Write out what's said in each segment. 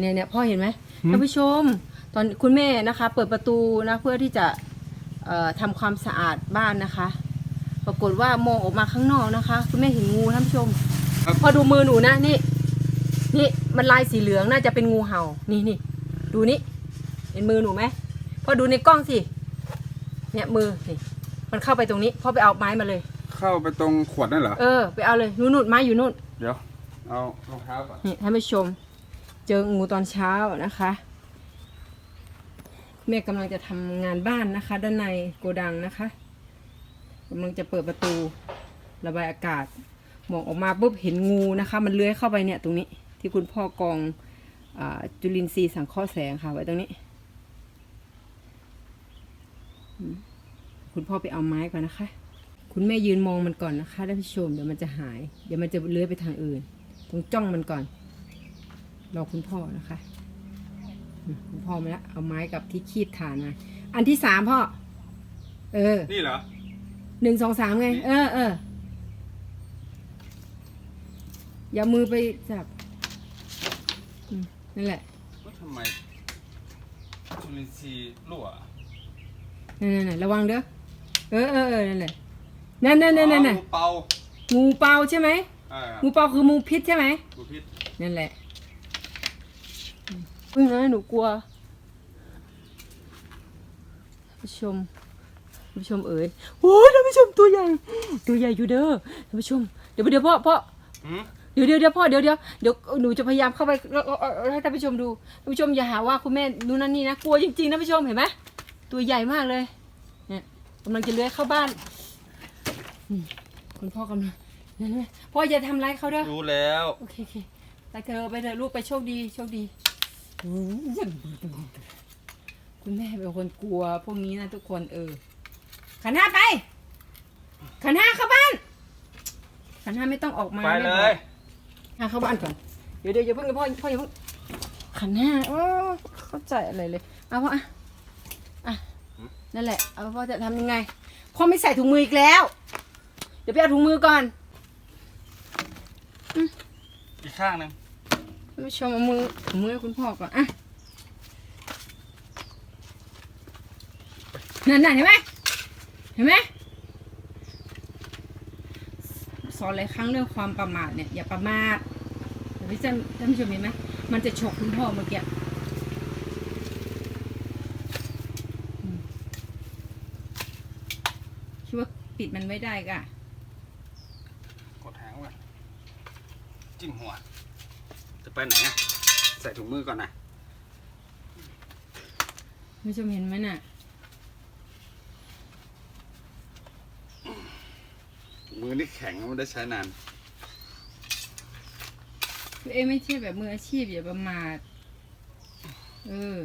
เนี่ยเนี่ยพ่อเห็นไหมท่านผู้ชม ตอนคุณแม่นะคะ เปิดประตูนะเพื่อที่จะเอ่อทำความสะอาดบ้านนะคะ ปรากฏว่ามองออกมาข้างนอกนะคะ คุณแม่เห็นงูท่านผู้ชม ครับ พอดูมือหนูนะนี่ นี่มันลายสีเหลืองน่าจะเป็นงูเห่า นี่นี่ดูนี่เห็นมือหนูไหมพอดูในกล้องสิเนี่ยมือนี่มันเข้าไปตรงนี้พ่อไปเอาไม้มาเลย เข้าไปตรงขวดนั่นเหรอ เออ ไปเอาเลยนู่นนู่นไม้อยู่นู่น เดี๋ยว เอารองเท้าก่อน นี่ท่านผู้ชม เจองูตอนเช้านะคะ แม่กำลังจะทำงานบ้านนะคะ ด้านในโกดังนะคะกำลังจะเปิดประตูระบายอากาศมองออกมาปุ๊บเห็นงูนะคะ มันเลื้อยเข้าไปเนี่ยตรงนี้ที่คุณพ่อกองอจุลินทรีย์สังเคราะห์แสงค่ะไว้ตรงนี้ คุณพ่อไปเอาไม้ก่อนนะคะ คุณแม่ยืนมองมันก่อนนะคะท่านผู้ชมเดี๋ยวมันจะหาย เดี๋ยวมันจะเลื้อยไปทางอื่น ต้องจ้องมันก่อน รอคุณพ่อนะคะอืมคุณพ่อมาแล้วเอาไม้กับที่คีบฐานมา อันที่สามพ่อ เออ นี่เหรอหนึ่งสองสามไง เออเอออย่ามือไปจับอืมนั่นแหละว่าทำไมจุลินทรีย์รั่วนั่นนั่นระวังเด้อ เออเออเออนั่นแหละ นั่นนั่นนั่นนั่นอ๋อน่ะงูเป่างูเป่าใช่ไหมอ่างูเป่าคืองูพิษใช่ไหมงูพิษนั่นแหละเพิ่งนะหนูกลัวผู้ชมผู้ชมเอ๋ยโอ้ยท่านผู้ชมตัวใหญ่ ตัวใหญ่อยู่เด้อท่านผู้ชม เดี๋ยวเดี๋ยวพ่อพ่อเดี๋ยวเดี๋ยวเดี๋ยวพ่อเดี๋ยวเดี๋ยวเดี๋ยวหนูจะพยายามเข้าไปให้ท่านผู้ชมดูท่านผู้ชมอย่าหาว่าคุณแม่ดูนั่นนี่นะกลัวจริงๆท่านผู้ชมเห็นไหมตัวใหญ่มากเลย เนี่ยกำลังจะเลื้อยเข้าบ้านคุณพ่อกำลังนั่นไหมพ่ออย่าทำร้ายเขาเด้อรู้แล้วโอเคโอเคไปเถอไปเถอะลูกไปโชคดีโชคดี คุณแม่เป็นคนกลัวพวกนี้นะทุกคนเออ ขันห้าไป ขันห้าเข้าบ้าน ขันห้าไม่ต้องออกมาไปเลม่บอยกห้าเข้าบ้านก่อน เดี๋ยวเดี๋ยวอย่าเพิ่งอย่าพ่อพ่ออย่าเพิ่ง ขันห้าโอ้เข้าใจอะไรเลย เอาพ่ออะอะ นั่นแหละ เอาพ่อจะทำยังไง พ่อไม่ใส่ถุงมืออีกแล้ว เดี๋ยวไปเอาถุงมือก่อน อีกข้างหนึ่ง ท่านผู้ชมเอามือถุงมือคุณพ่อก่อนอะนั่นน่ะเห็นไหมเห็นไหมสอนหลายครั้งเรื่องความประมาทเนี่ยอย่าประมาทเดี๋ยวพี่ท่านท่านผู้ชมเห็นไหมมันจะฉกคุณพ่อเมื่อกี้คิดว่าปิดมันไม่ได้ก่ะกดหางไว้จิ้มหัว จะไปไหนอะใส่ถุงมือก่อนนะท่านผู้ชมเห็นไหมน่ะถุงมือนี่แข็งไม่ได้ใช้นานคือเอ้ไม่ใช่แบบมืออาชีพอย่าประมาท เออ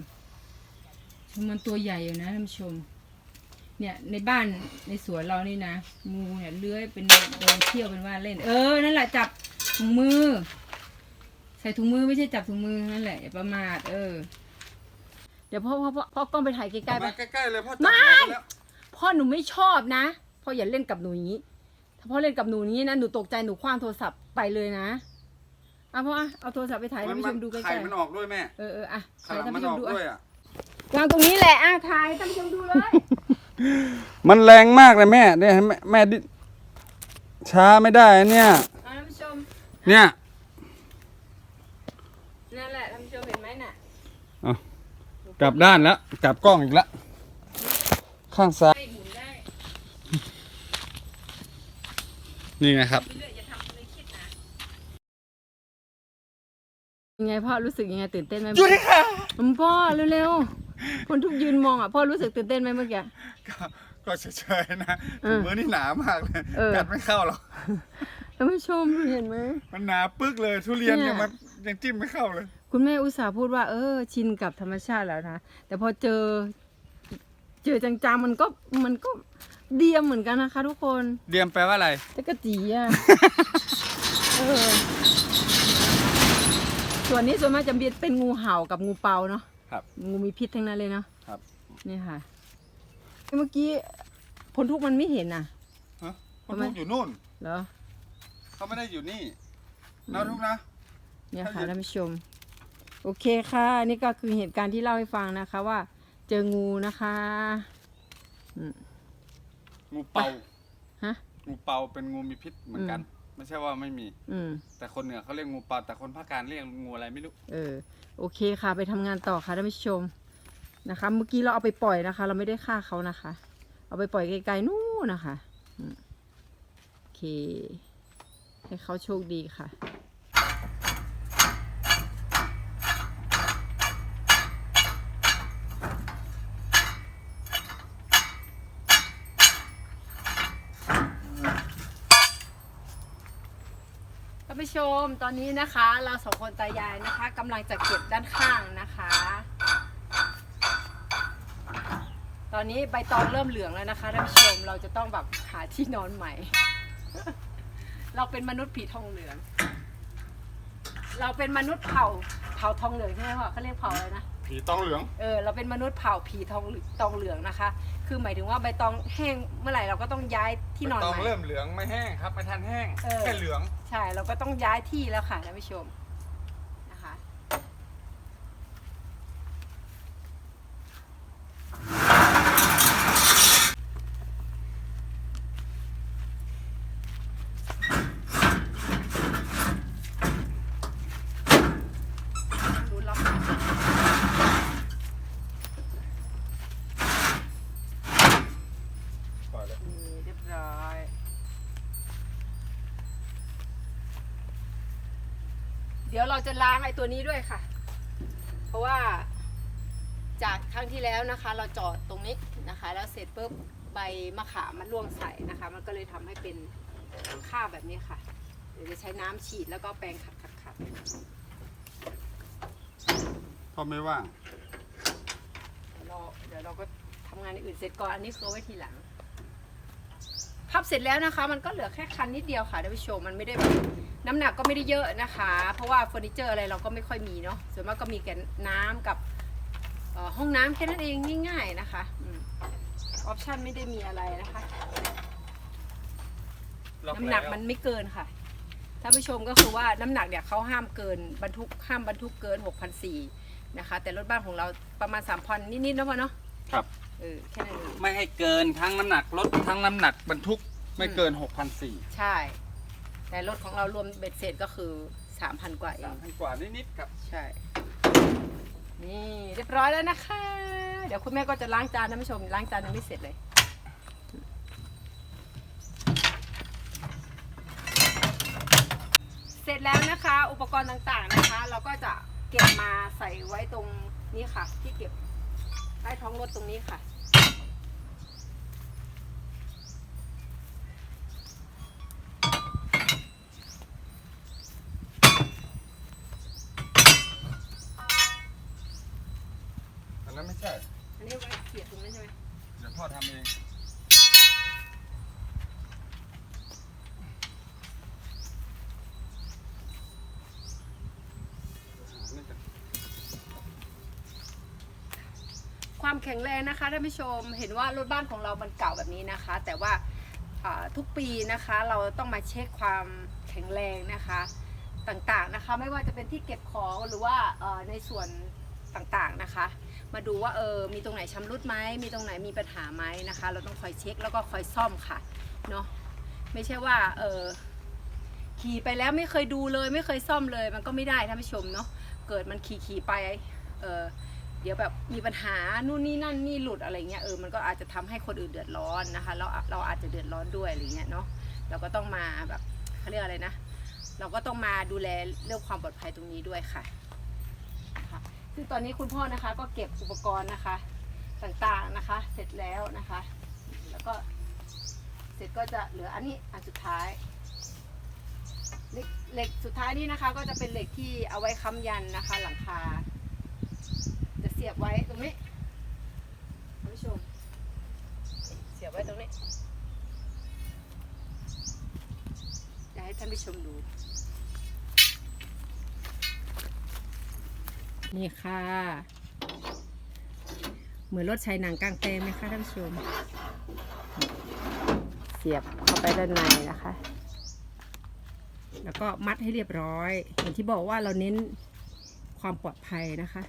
ชมมันตัวใหญ่อยู่นะท่านผู้ชม เนี่ย ในบ้านในสวนเรานี่นะงูเนี่ยเลื้อยเป็นเดินเที่ยวเป็นว่าเล่น เออ นั่นแหละจับถุงมือใส่ถุงมือไม่ใช่จับถุงมือนั่นแหละอย่าประมาทเออ เดี๋ยวพ่อพ่อพ่อพ่อกล้องไปถ่ายใกล้ๆไป มาใกล้ๆเลยพ่อจับไม่หัวแล้วพ่อหนูไม่ชอบนะพ่ออย่าเล่นกับหนูอย่างนี้ ถ้าพ่อเล่นกับหนูอย่างนี้นะหนูตกใจหนูคว้างโทรศัพท์ไปเลยนะเอาพ่ออะเอาโทรศัพท์ไปถ่ายให้มันท่านผู้ชมดูใกไข่ล้มันออกด้วยแม่ๆเออเอออะไข่ถ่ายให้ท่านมันผู้ชอมอกดูด้วยอะอะ วางตรงนี้แหละอะถ่ายให้ท่านผู้ชมดูเลย มันแรงมากเลยแม่เนี่ยแม่แม่ดิช้าไม่ได้อะเนี่ยเอาท่านผู้ชมเนี่ย นั่นแหละท่านผู้ชมเห็นไหมน่ะ กลับด้านแล้ว กลับกล้องอีกแล้ว ข้างซ้ายให้หมุนได้นี่ไงครับไปเรื่อยอย่าทำเลยคิดนะยังไงพ่อรู้สึกยังไงตื่นเต้นไหมอยู่ที่ค่ะอืมพ่อเร็วๆ คนทุกยืนมองอะพ่อรู้สึกตื่นเต้นไหมเมื่อกี้ ก็ก็เฉยๆนะเอถุองมือนี่หนามากเลยเออ กัดไม่เข้าหรอก ท่านผู้ชมเห็นไหม มันหนาปึ๊กเลย ทุเรียนเนี่เนี่ย ยมันยังจิ้มไม่เข้าเลย คุณแม่อุตส่าห์พูดว่า เออ ชินกับธรรมชาติแล้วนะ แต่พอเจอ เจอจังๆมันก็มันก็เดียมเหมือนกันนะคะ ทุกคนเดียมแปลว่าอะไรแต่กะจีอะ เออ ส่วนนี้ส่วนมากจะเป็นงูเห่ากับงูเปาเนาะครับ งูมีพิษทั้งนั้นเลยเนาะครับ นี่ค่ะ เมื่อกี้พลทุกมันไม่เห็นน่ะ ฮะทำไมทุกอยู่นู่น เหรอ เขาไม่ได้อยู่นี่นะทุกนะ เนี่ยค่ะถ้าหยุดท่านผู้ชม โอเคค่ะนี่ก็คือเหตุการณ์ที่เล่าให้ฟังนะคะว่า เจองูนะคะงูเป่าฮะ งูเป่าเป็นงูมีพิษเหมือนกัน ไม่ใช่ว่าไม่มี อืม แต่คนเหนือเขาเรียกงูเป่าแต่คนภาคกลางเรียกงูอะไรไม่รู้ เออโอเคค่ะ ไปทำงานต่อค่ะท่านผู้ชมนะคะ เมื่อกี้เราเอาไปปล่อยนะคะ เราไม่ได้ฆ่าเขานะคะ เอาไปปล่อยไกลๆนู่นนะคะอืมโอเค ให้เขาโชคดีค่ะ ชมตอนนี้นะคะ เราสองคนตายายนะคะกำลังจะเก็บด้านข้างนะคะ ตอนนี้ใบตองเริ่มเหลืองแล้วนะคะท่านผู้ชมเราจะต้องแบบหาที่นอนใหม่ เราเป็นมนุษย์ผีทองเหลือง เราเป็นมนุษย์เผ่าเผ่าทองเหลืองใช่ไหมพ่อเขาเรียกเผ่าอะไรนะ ผีต้องเหลือง เออเราเป็นมนุษย์เผ่าผีทองเหลืองตองเหลืองนะคะ คือหมายถึงว่าใบตองแห้งเมื่อไหร่เราก็ต้องย้ายที่นอนต้อใหงม่ เริ่มเหลืองไม่แห้งครับไม่ทันแห้งเออ แค่เหลือง ใช่เราก็ต้องย้ายที่แล้วค่ะท่านผู้ชมนะคะ ดูล็อก ปล่อยเลย นี่เรียบร้อย เดี๋ยวเราจะล้างไอ้ตัวนี้ด้วยค่ะ เพราะว่าจากครั้งที่แล้วนะคะ เราจอดตรงนี้นะคะ แล้วเสร็จปุ๊บใบมะขามมันร่วงใส่นะคะ มันก็เลยทำให้เป็นคราบแบบนี้ค่ะ เดี๋ยวจะใช้น้ำฉีดแล้วก็แปรงขัดขัดขัดพ่อไม่ว่างเดี๋ยวเราเดี๋ยวเราก็ทำงานอย่างอื่นเสร็จก่อนอันนี้คือเอาไว้ทีหลังพับเสร็จแล้วนะคะ มันก็เหลือแค่คันนิดเดียวค่ะท่านผู้ชมมันไม่ได้แบบ น้ำหนักก็ไม่ได้เยอะนะคะ เพราะว่าเฟอร์นิเจอร์อะไรเราก็ไม่ค่อยมีเนาะส่วนมากก็มีแค่น้ำกับเอ่อห้องน้ำแค่นั้นเองง่ายๆนะคะออปชันไม่ได้มีอะไรนะคะ น้ำหนักมันไม่เกินค่ะท่านผู้ชมก็คือว่าน้ำหนักเนี่ยเขาห้ามเกินบรรทุกห้ามบรรทุกเกิน 6,400นะคะ แต่รถบ้านของเราประมาณ 3,000 นิดๆนะพ่อเนาะครับเออแค่นั้นเองไม่ให้เกินทั้งน้ำหนักรถทั้งน้ำหนักบรรทุกไม่เกิน6 0 0 4ใช่ แต่รถของเรารวมเบ็ดเสร็จก็คือ 3,000 กว่าเอสางมพันกว่านิดๆครับ ใช่ นี่เรียบร้อยแล้วนะคะ เดี๋ยวคุณแม่ก็จะล้างจานท่านผู้ชม ล้างจานยังไม่เสร็จเลย เสร็จแล้วนะคะ อุปกรณ์ต่างๆนะคะ เราก็จะเก็บมาใส่ไว้ตรงนี้ค่ะ ที่เก็บใต้ท้องรถตรงนี้ค่ะ อันนั้นไม่ใช่อันนี้ไว้เขียดตรงนี้ใช่ไหมเดี๋ยวพ่อทำเองความแข็งแรงนะคะท่านผู้ชมเห็นว่ารถบ้านของเรามันเก่าแบบนี้นะคะ แต่ว่าอ่าทุกปีนะคะเราต้องมาเช็คความแข็งแรงนะคะต่างๆนะคะ ไม่ว่าจะเป็นที่เก็บของหรือว่าเอ่อในส่วนต่างๆนะคะ มาดูว่าเออมีตรงไหนชำรุดไหมมีตรงไหนมีปัญหาไหมนะคะ เราต้องคอยเช็คแล้วก็คอยซ่อมค่ะเนาะไม่ใช่ว่าเออขี่ไปแล้วไม่เคยดูเลยไม่เคยซ่อมเลย มันก็ไม่ได้ท่านผู้ชมเนาะเกิดมันขี่ขี่ไปเออเดี๋ยวแบบมีปัญหานู่นนี่นั่นนี่หลุดอะไรเงี้ยเออมันก็อาจจะทำให้คนอื่นเดือดร้อนนะคะแล้วเราอาจจะเดือดร้อนด้วยอะไรเงี้ยเนาะเราก็ต้องมาแบบเขาเรียกอะไรนะ เราก็ต้องมาดูแลเรื่องความปลอดภัยตรงนี้ด้วยค่ะ ซึ่งตอนนี้คุณพ่อนะคะก็เก็บอุปกรณ์นะคะต่างๆนะคะ เสร็จแล้วนะคะ แล้วก็เสร็จก็จะเหลืออันนี้อันสุดท้ายเหล็กสุดท้ายนี่นะคะ ก็จะเป็นเหล็กที่เอาไว้ค้ำยันนะคะ หลังคา จะเสียบไว้ตรงนี้ท่านผู้ชมเสียบไว้ตรงนี้อยากให้ท่านผู้ชมดู นี่ค่ะ เหมือนรถใช้หนังกลางแปลงไหมคะท่านผู้ชม เสียบเข้าไปด้านในนะคะ แล้วก็มัดให้เรียบร้อย อย่างที่บอกว่าเราเน้นคความปลอดภัยนะคะ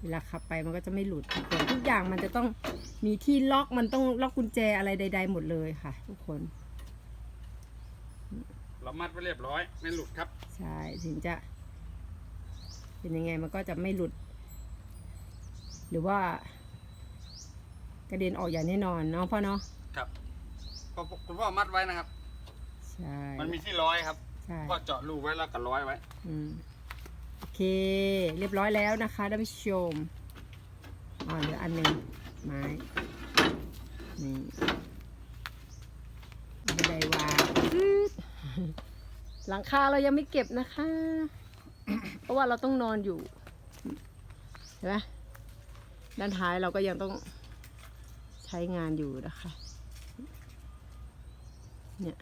เวลาขับไปมันก็จะไม่หลุดทุกคนทุกอย่างมันจะต้องมีที่ล็อกมันต้องล็อกกุญแจอะไรใด ๆ หมดเลยค่ะ ทุกคนเรา มัดไว้เรียบร้อย ไม่หลุดครับ ใช่ถึงจะเป็นยังไงมันก็จะไม่หลุด หรือว่ากระเด็นออกอย่างแน่นอนเนาะพ่อเนาะครับก็คุณพ่อมัดไว้นะครับ ใช่มันมีที่ร้อยครับใช่ก็เจาะรูไว้แล้วก็ร้อยไว้อืมโอเค เรียบร้อยแล้วนะคะท่านผู้ชมอ๋อเหลืออันหนึ่งไม้นี่บันไดวางปึ๊ด หลังคาเรายังไม่เก็บนะคะ เพราะว่าเราต้องนอนอยู่ เห็นไหมด้านท้ายเราก็ยังต้องใช้งานอยู่นะคะ เนี่ย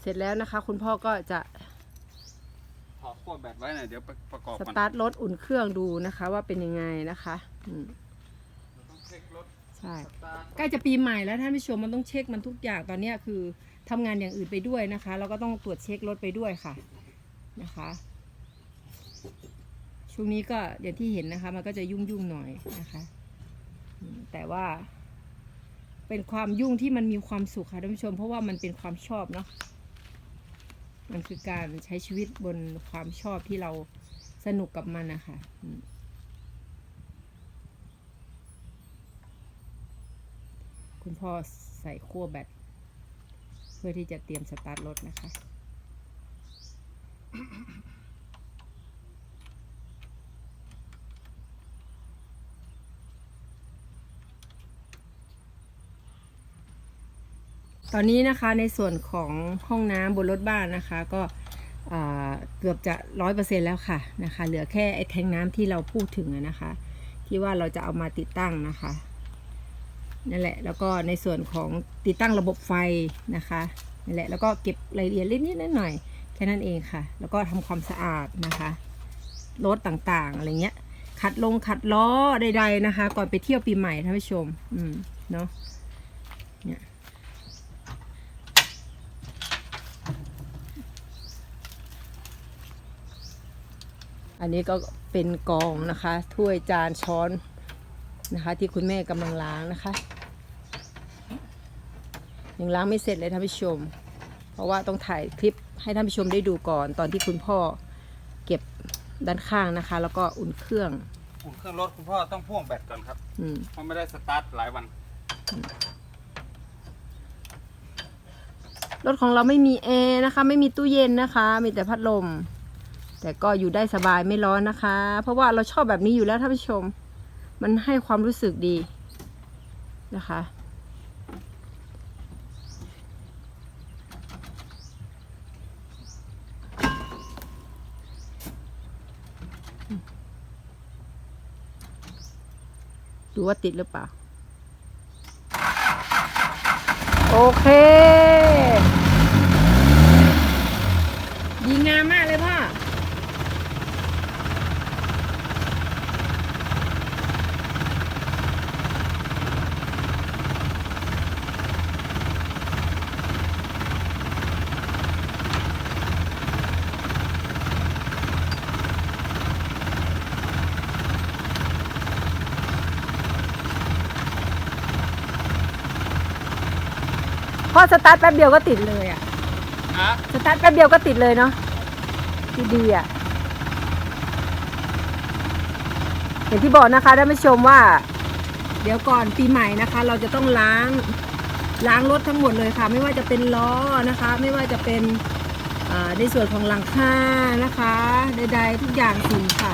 เสร็จแล้วนะคะ คุณพ่อก็จะพอขั้วแบตไว้หน่อยเดี๋ยวประกอบสก่อนตาร์ทรถอุ่นเครื่องดูนะคะ ว่าเป็นยังไงนะคะอืมต้องเช็ครถใช่ สตาร์ท ใกล้จะปีใหม่แล้วท่านผู้ชมมันต้องเช็คมันทุกอย่างตอนเนี้ยคือ ทำงานอย่างอื่นไปด้วยนะคะแล้วก็ต้องตรวจเช็ครถไปด้วยค่ะนะคะช่วงนี้ก็อย่างที่เห็นนะคะ มันก็จะยุ่งยุ่งๆหน่อยนะคะ แต่ว่า เป็นความยุ่งที่มันมีความสุขค่ะท่านผู้ชม เพราะว่ามันเป็นความชอบเนาะมันคือการใช้ชีวิตบนความชอบที่เราสนุกกับมันนะคะคุณพ่อใส่ขั้วแบต พื่อที่จะเตรียมสตาร์ทรถนะคะ ตอนนี้นะคะในส่วนของห้องน้ำบนรถบ้านนะคะ ก็เกือบจะร้อยเปอร์เซ็นแล้วค่ะนะคะ เหลือแค่ไอ้แทงน้ำที่เราพูดถึงนะคะ ที่ว่าเราจะเอามาติดตั้งนะคะ นั่นแหละ แล้วก็ในส่วนของติดตั้งระบบไฟนะคะนั่นแหละแล้วก็เก็บรายละเอียดเล็กนิดหน่อยแค่นั้นเองค่ะ แล้วก็ทำความสะอาดนะคะรถต่างๆอะไรเงี้ย ขัดลงขัดล้อใดๆนะคะ ก่อนไปเที่ยวปีใหม่ท่านผู้ชม อืมเนาะเนี่ยอันนี้ก็เป็นกองนะคะ ถ้วยจานช้อน นะคะ ที่คุณแม่กำลังล้างนะคะ ยังล้างไม่เสร็จเลยท่านผู้ชม เพราะว่าต้องถ่ายคลิปให้ท่านผู้ชมได้ดูก่อน ตอนที่คุณพ่อเก็บด้านข้างนะคะ แล้วก็อุ่นเครื่อง อุ่นเครื่องรถคุณพ่อต้องพ่วงแบตก่อนครับอืมเพราะไม่ได้สตาร์ทหลายวัน รถของเราไม่มีแอร์นะคะ ไม่มีตู้เย็นนะคะ มีแต่พัดลม แต่ก็อยู่ได้สบายไม่ร้อนนะคะ เพราะว่าเราชอบแบบนี้อยู่แล้วท่านผู้ชม มันให้ความรู้สึกดีนะคะ ดูว่าติดหรือเปล่า โอเค พ่อสตาร์ทแป๊บเดียวก็ติดเลยอะฮะสตาร์ทแป๊บเดียวก็ติดเลยเนาะดีดีๆอะอย่างที่บอกนะคะท่านผู้ชมว่า เดี๋ยวก่อนปีใหม่นะคะ เราจะต้องล้างล้างรถทั้งหมดเลยค่ะ ไม่ว่าจะเป็นล้อนะคะ ไม่ว่าจะเป็นอ่าในส่วนของหลังคานะคะใดๆทุกอย่างสิ่งค่ะ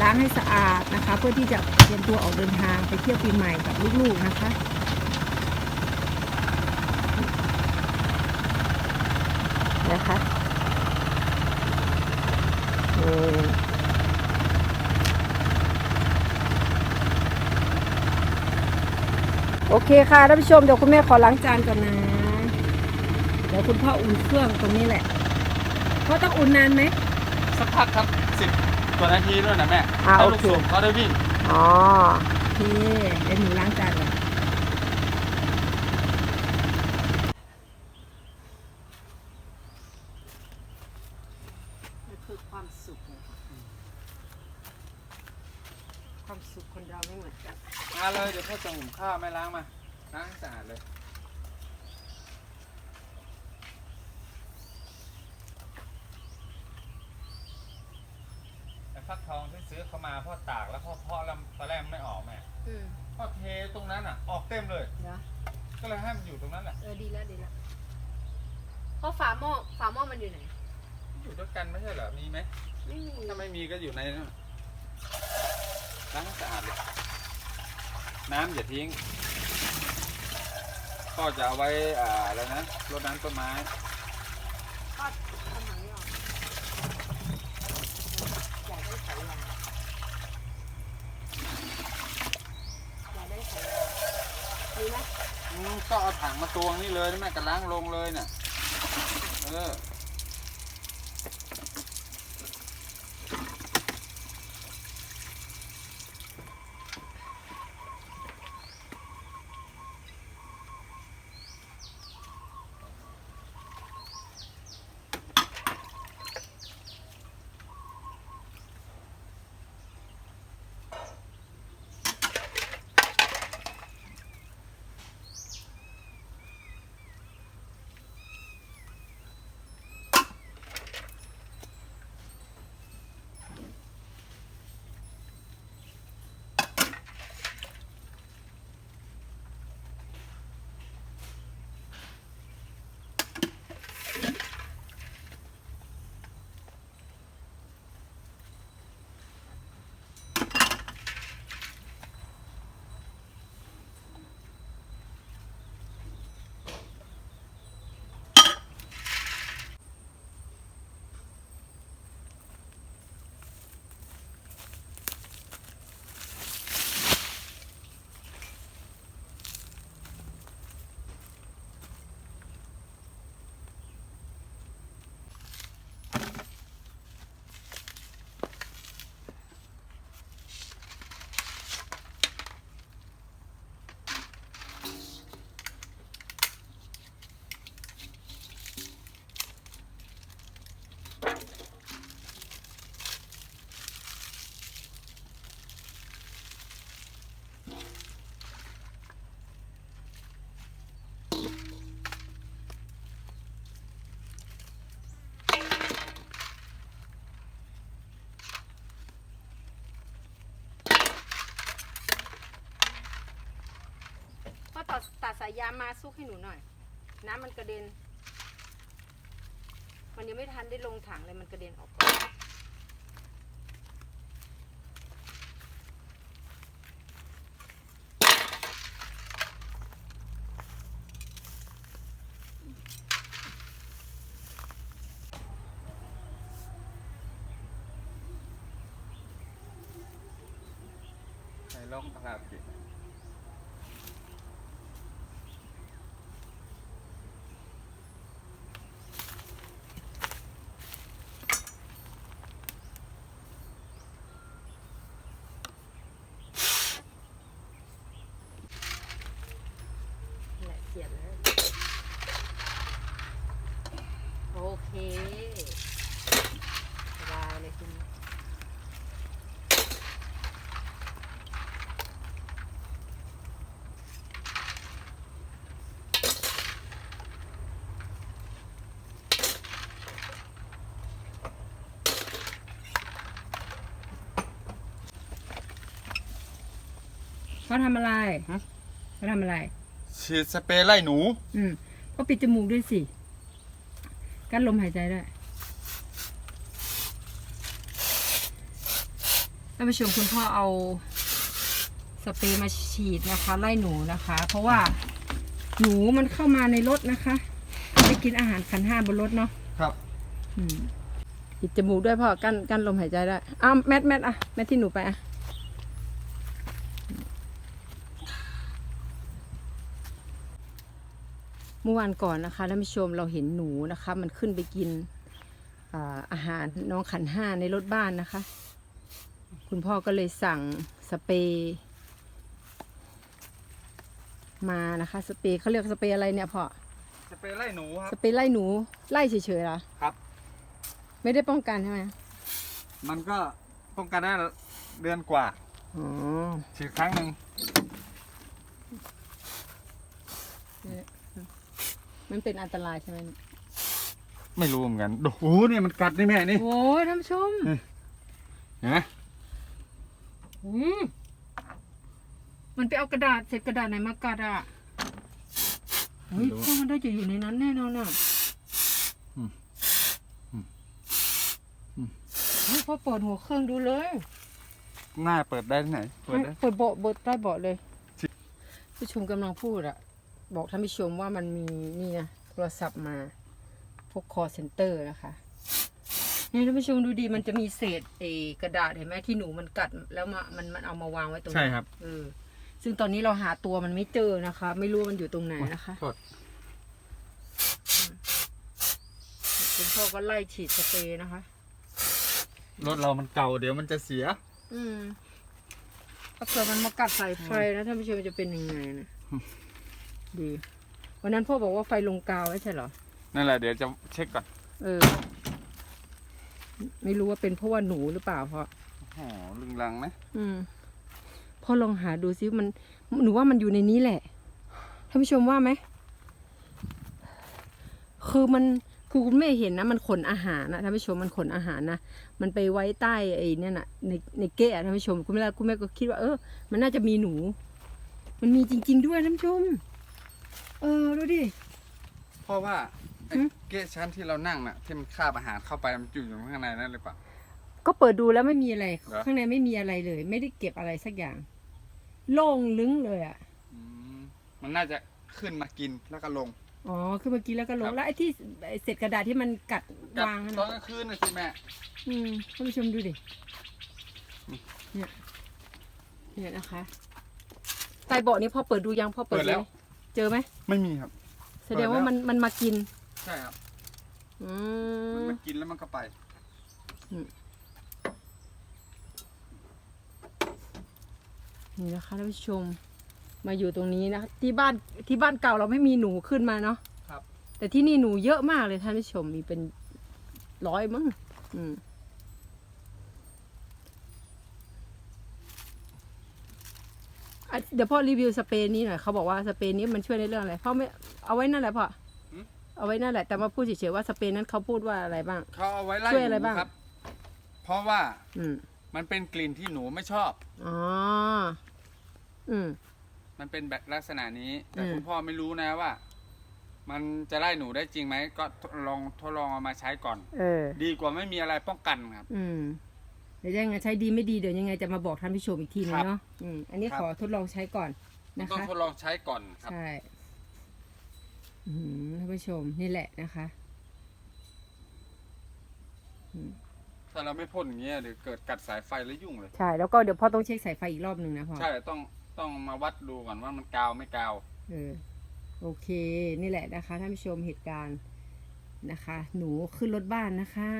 ล้างให้สะอาดนะคะ เพื่อที่จะเตรียมตัวออกเดินทางไปเที่ยวปีใหม่กับลูกๆนะคะ นะคะอืมโอเคค่ะท่านผู้ชมเดี๋ยวคุณแม่ขอล้างจานก่อนนะ เดี๋ยวคุณพ่ออุ่นเครื่องตรงนี้แหละพ่อต้องอุ่นนานไหมสักพักครับสิบกว่านาทีด้วยนะแม่อ่าให้โอลูกเค สูบเขาได้วิ่ง อ๋อโอเคเดี๋ยวหนูล้างจานก่อน ความสุขเลยค่ะความสุขคนเราไม่เหมือนกัน มาเลยเดี๋ยวพ่อจะหุงข้าวไม่ล้างมาล้างสะอาดเลยไอฟักทองที่ซื้อเขามาพ่อตากแล้วพ่อเพาะแล้วตอนแรกมันไม่ออกแม่อืมพ่อเทตรงนั้นอะ ออกเต็มเลยเดี๋ยวก็เลยให้มันอยู่ตรงนั้นแหละเออดีแล้วดีแล้วเพราะฝาหม้อฝาหม้อมันอยู่ไหน อยู่ด้วยกันไม่ใช่เหรอมีไหมไม่มี ถ้าไม่มีก็อยู่ในนั้นล้างให้สะอาดเลย น้ำอย่าทิ้ง ก็จะเอาไว้อ่าอะไรนะรดน้ำต้นไม้ก็ทำหนังไม่ออกอยากได้สายยางอยากได้สายยางมีไหมอืมก็เอาถังมาตวงนี่เลยนะแม่กระล้างลงเลยน่ะเออพ่อายยามาซุกให้หนูหน่อย น้ำมันกระเด็น มันยังไม่ทันได้ลงถังเลยมันกระเด็นออกก่อนใส่ลงพลาสติกนี่แหละเสียบแล้วโอเคสบายเลยคุณ เขาทำอะไรเขาทำอะไร ฉีดสเปรย์ไล่หนู อืมก็ปิดจมูกด้วยสิ กั้นลมหายใจได้วยท่านผู้ชมคุณพ่อเอาสเปรย์มาฉีดนะคะ ไล่หนูนะคะ เพราะว่าหนูมันเข้ามาในรถนะคะไปกินอาหารขันห้าบนรถเนาะครับ อืมปิดจมูกด้วยพ่อกั้นกั้นลมหายใจได้อ้าวแมทแมทอะแมทที่หนูไปอะ มื่อวานก่อนนะคะท่านผู้ชมเราเห็นหนูนะคะ มันขึ้นไปกินอ่าอาหารน้องขันห้าในรถบ้านนะคะ คุณพ่อก็เลยสั่งสเปรย์มานะคะ สเปรย์เขาเรียกสเปรย์อะไรเนี่ยพ่อสเปรย์ไล่หนูคสรับเปรย์ไล่หนูไล่เฉยๆเหรอครับ ไม่ได้ป้องกันใช่ไหมมันก็ป้องกันได้เดือนกว่า อ๋อฉีดครั้งหนึ่ง มันเป็นอันตรายใช่ไหมไม่รู้เหมือนกันโอ้โหเนี่ยมันกัดนี่แม่นี่โอ้ยท่านผู้ชมเห็นไหมอืมมันไปเอากระดาษเศษกระดาษไหนมากัดอะเฮ้ยพวกมันได้จะอยู่ในนั้นแน่นอนอะเฮ้ยพอเปิดหัวเครื่องดูเลยหน้าเปิดได้ที่ไหน เปิดได้ เปิดเบาะเปิดใต้เบาะเลยชิผู้ชมกำลังพูดอะ บอกท่านผู้ชมว่ามันมีนี่นะโทรศัพท์มาพวก call center นะคะนี่ท่านผู้ชมดูดีมันจะมีเศษเอกระดาษเห็นไหมที่หนูมันกัดแล้วมามันมันเอามาวางไว้ตรงนี้ใช่ครับเออซึ่งตอนนี้เราหาตัวมันไม่เจอนะคะ ไม่รู้ว่ามันอยู่ตรงไหนนะคะโทษคุณพ่อก็ไล่ฉีดสเปรย์นะคะรถเรามันเก่าเดี๋ยวมันจะเสีย อืมถ้าเกิดมันมากัดสายไฟนะท่านผู้ชมจะเป็นยังไงนะอืม ดีวันนั้นพ่อบอกว่าไฟลงกาวไม่ใช่เหรอ นั่นแหละเดี๋ยวจะเช็คก่อนเออ ไม่รู้ว่าเป็นเพราะว่าหนูหรือเปล่าพ่อโอ้โหลึงลังนะอืมพ่อลองหาดูซิมัน หนูว่ามันอยู่ในนี้แหละท่านผู้ชมว่าไหม คือมันคือคุณแม่เห็นนะ มันขนอาหารนะท่านผู้ชมมันขนอาหารนะมันไปไว้ใต้ไอ้เนี่ยน่ะในในเกะท่านผู้ชมคุณแม่คุณแม่ก็คิดว่าเออมันน่าจะมีหนู มันมีจริง ๆ ด้วยท่านผู้ชม เออดูดิ เพราะว่าไอ้หืม เกะชั้นที่เรานั่งน่ะที่มันคาบอาหารเข้าไปมันอยู่อยู่ข้างในนั่นหรือเปล่าก็เปิดดูแล้วไม่มีอะไร เหรอ ข้างในไม่มีอะไรเลย ไม่ได้เก็บอะไรสักอย่าง โล่งลึงเลยอะ อืมมันน่าจะขึ้นมากินแล้วก็ลง อ๋อ คือเมื่อกี้แล้วก็ลคงรับแล้วไอ้ที่ไอ้เศษกระดาษที่มันกัดกัดวางนั่นตอนน่ะกลางคืนนะสิแม่ อืมท่านผู้ชมดูดิ เนี่ย เนี่ยนะคะ ใต้เบาะนี้พ่อเปิดดูยังพ่อเปิเปิดดแล้วไหม เจอไหมไม่มีครับ แสดงว่ามันมันมากิน ใช่ครับ อืมันมมากินแล้วมันก็ไป นี่นะคะท่านผู้ชม มาอยู่ตรงนี้นะที่บ้านที่บ้านเก่าเราไม่มีหนูขึ้นมาเนาะครับ แต่ที่นี่หนูเยอะมากเลยท่านผู้ชมมีเป็นร้อยมั้งอืมอะ เดี๋ยวพ่อรีวิวสเปรย์นี้หน่อยเขาบอกว่าสเปรย์นี้มันช่วยในเรื่องอะไรพ่อไม่เอาไว้นั่นแหละพ่อหืม เอาไว้นั่นแหละแต่มาพูดเฉยๆว่าสเปรย์นั้นเขาพูดว่าอะไรบ้าง เขาเอาไว้ไล่ช่วยหอะไรนูบ้างครับ เพราะว่าอืมมันเป็นกลิ่นที่หนูไม่ชอบ อ๋ออืม มันเป็นแบบลักษณะนี้ แต่อืม คุณพ่อไม่รู้นะว่า มันจะไล่หนูได้จริงไหมก็ลองทดลองเอามาใช้ก่อน เออ ดีกว่าไม่มีอะไรป้องกันครับ อืมเดี๋ยวยังไงใช้ดีไม่ดีเดี๋ยวยังไงจะมาบอกท่านผู้ชมอีกทีนึงครับเนาะอืมอันนี้ครับขอทดลองใช้ก่อนนะต้องคะทดลองใช้ก่อนครับ ใช่อืมท่านผู้ชมนี่แหละนะคะถ้าเราไม่พ่นอย่างเงี้ยเดี๋ยวเกิดกัดสายไฟแล้วยุ่งเลย ใช่แล้วก็เดี๋ยวพ่อต้องเช็คสายไฟอีกรอบหนึ่งนะพ่อ ใช่ต้องต้องมาวัดดูก่อนว่ามันกาวไม่กาว เออโอเคนี่แหละนะคะท่านผู้ชมเหตุการณ์นะคะ หนูขึ้นรถบ้านนะคะ